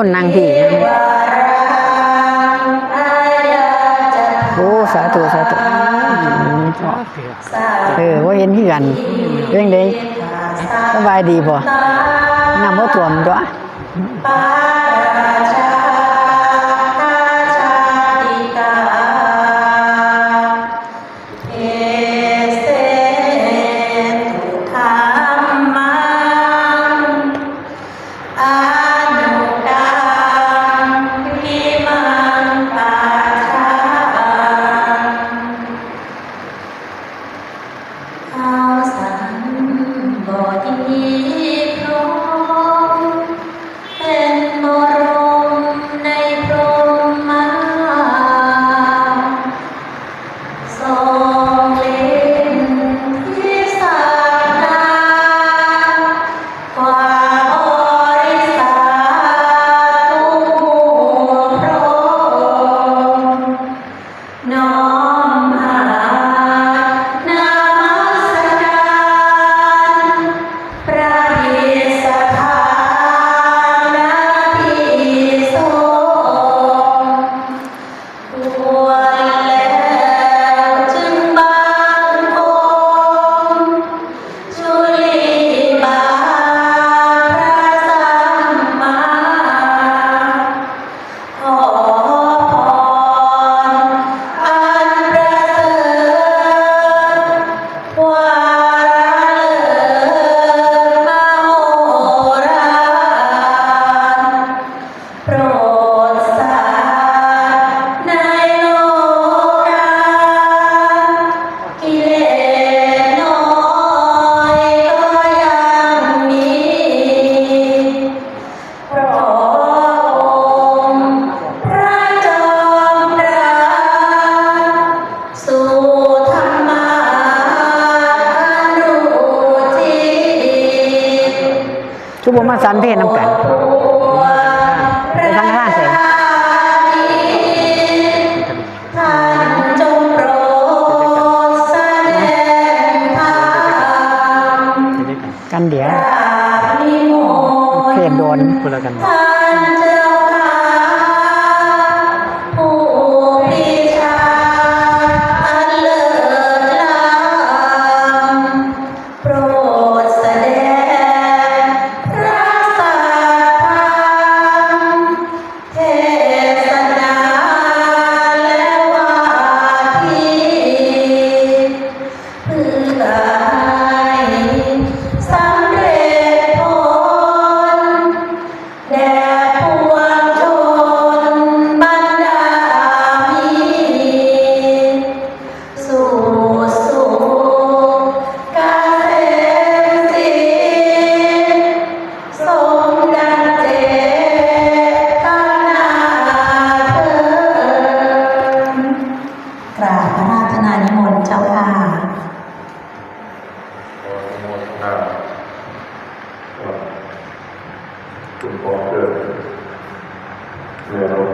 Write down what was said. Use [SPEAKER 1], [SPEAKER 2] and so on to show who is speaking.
[SPEAKER 1] คนนางผีโอ้สาธุสาธุเออว่าเห็นที่กันเรื่องใดสบายดีบ่นำว่า
[SPEAKER 2] ถ่วมด้วย คือ
[SPEAKER 1] บ่มาสันเพศน้ำกัน
[SPEAKER 2] ไปทางข้างเสร็จ
[SPEAKER 1] กันเดี๋ยวเขตโดน
[SPEAKER 3] คุละกัน
[SPEAKER 2] comporta, né, não